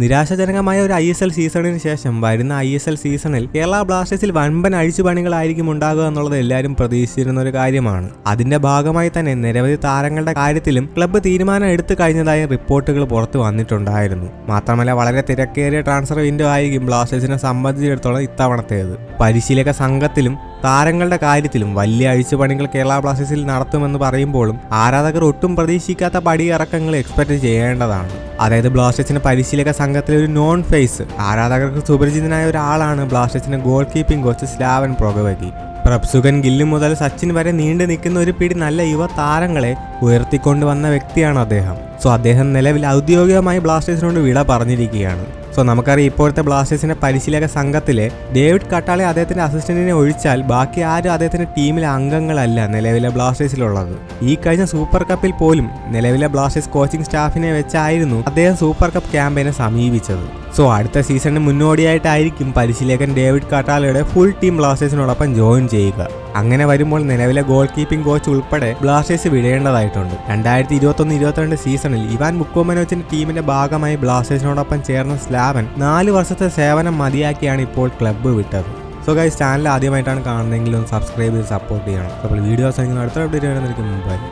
നിരാശാജനകമായ ഒരു I S L സീസണിന് ശേഷം വരുന്ന ഐ എസ് എൽ സീസണിൽ കേരള ബ്ലാസ്റ്റേഴ്സിൽ വൻപൻ അഴിച്ചുപണികളായിരിക്കും ഉണ്ടാകുക എന്നുള്ളത് എല്ലാവരും പ്രതീക്ഷിച്ചിരുന്ന ഒരു കാര്യമാണ്. അതിന്റെ ഭാഗമായി തന്നെ നിരവധി താരങ്ങളുടെ കാര്യത്തിലും ക്ലബ്ബ് തീരുമാനം എടുത്തു കഴിഞ്ഞതായി റിപ്പോർട്ടുകൾ പുറത്തു വന്നിട്ടുണ്ടായിരുന്നു. മാത്രമല്ല വളരെ തിരക്കേറിയ ട്രാൻസ്ഫർ വിൻഡോ ആയിരിക്കും ബ്ലാസ്റ്റേഴ്സിനെ സംബന്ധിച്ചിടത്തോളം ഇത്തവണത്തേത്. പരിശീലക സംഘത്തിലും താരങ്ങളുടെ കാര്യത്തിലും വലിയ അഴിച്ചുപണികൾ കേരള ബ്ലാസ്റ്റേഴ്സിൽ നടത്തുമെന്ന് പറയുമ്പോഴും ആരാധകർ ഒട്ടും പ്രതീക്ഷിക്കാത്ത പടിയിറക്കങ്ങൾ എക്സ്പെക്ട് ചെയ്യേണ്ടതാണ്. അതായത് ബ്ലാസ്റ്റേഴ്സിന്റെ പരിശീലക സംഘത്തിലെ ഒരു നോൺ ഫേസ് ആരാധകർക്ക് സുപരിചിതനായ ഒരാളാണ് ബ്ലാസ്റ്റേഴ്സിന്റെ goal keeping coach Slaven Progovecki. Prabhsukhan Gill മുതൽ സച്ചിൻ വരെ നീണ്ടു നിൽക്കുന്ന ഒരു പിടി നല്ല യുവ താരങ്ങളെ ഉയർത്തിക്കൊണ്ടുവന്ന വ്യക്തിയാണ് അദ്ദേഹം. സോ അദ്ദേഹം നിലവിൽ ഔദ്യോഗികമായി ബ്ലാസ്റ്റേഴ്സിനോട് വിട പറഞ്ഞിരിക്കുകയാണ്. സോ നമുക്കറിയാം ഇപ്പോഴത്തെ ബ്ലാസ്റ്റേഴ്സിന്റെ പരിശീലക സംഘത്തിലെ ഡേവിഡ് കട്ടാളെ അദ്ദേഹത്തിന്റെ അസിസ്റ്റന്റിനെ ഒഴിച്ചാൽ ബാക്കി ആരും അദ്ദേഹത്തിന്റെ ടീമിലെ അംഗങ്ങളല്ല നിലവിലെ ബ്ലാസ്റ്റേഴ്സിലുള്ളത്. ഈ കഴിഞ്ഞ സൂപ്പർ കപ്പിൽ പോലും നിലവിലെ ബ്ലാസ്റ്റേഴ്സ് കോച്ചിങ് സ്റ്റാഫിനെ വെച്ചായിരുന്നു അദ്ദേഹം സൂപ്പർ കപ്പ് ക്യാമ്പയിനെ സമീപിച്ചത്. സോ അടുത്ത സീസണിന് മുന്നോടിയായിട്ടായിരിക്കും പരിശീലകൻ ഡേവിഡ് കട്ടാലയുടെ ഫുൾ ടീം ബ്ലാസ്റ്റേഴ്സിനോടൊപ്പം ജോയിൻ ചെയ്യുക. അങ്ങനെ വരുമ്പോൾ നിലവിലെ ഗോൾ കീപ്പിംഗ് കോച്ച് ഉൾപ്പെടെ ബ്ലാസ്റ്റേഴ്സ് വിടേണ്ടതായിട്ടുണ്ട് രണ്ടായിരത്തി ഇരുപത്തൊന്ന് ഇരുപത്തിരണ്ട് സീസണിൽ ഇവാൻ മുക്കോമനോച്ചിന്റെ ടീമിന്റെ ഭാഗമായി ബ്ലാസ്റ്റേഴ്സിനോടൊപ്പം ചേർന്ന സ്ലാവൻ നാല് വർഷത്തെ സേവനം മതിയാക്കിയാണ് ഇപ്പോൾ ക്ലബ്ബ് വിട്ടത്. സോ ഗൈസ് ചാനൽ ആദ്യമായിട്ടാണ് കാണുന്നതെങ്കിലും സബ്സ്ക്രൈബ് ചെയ്ത് സപ്പോർട്ട് ചെയ്യണം. അപ്പോൾ വീഡിയോസ് അടുത്ത അപ്ഡേറ്റ് വരുന്നതിന് മുമ്പായി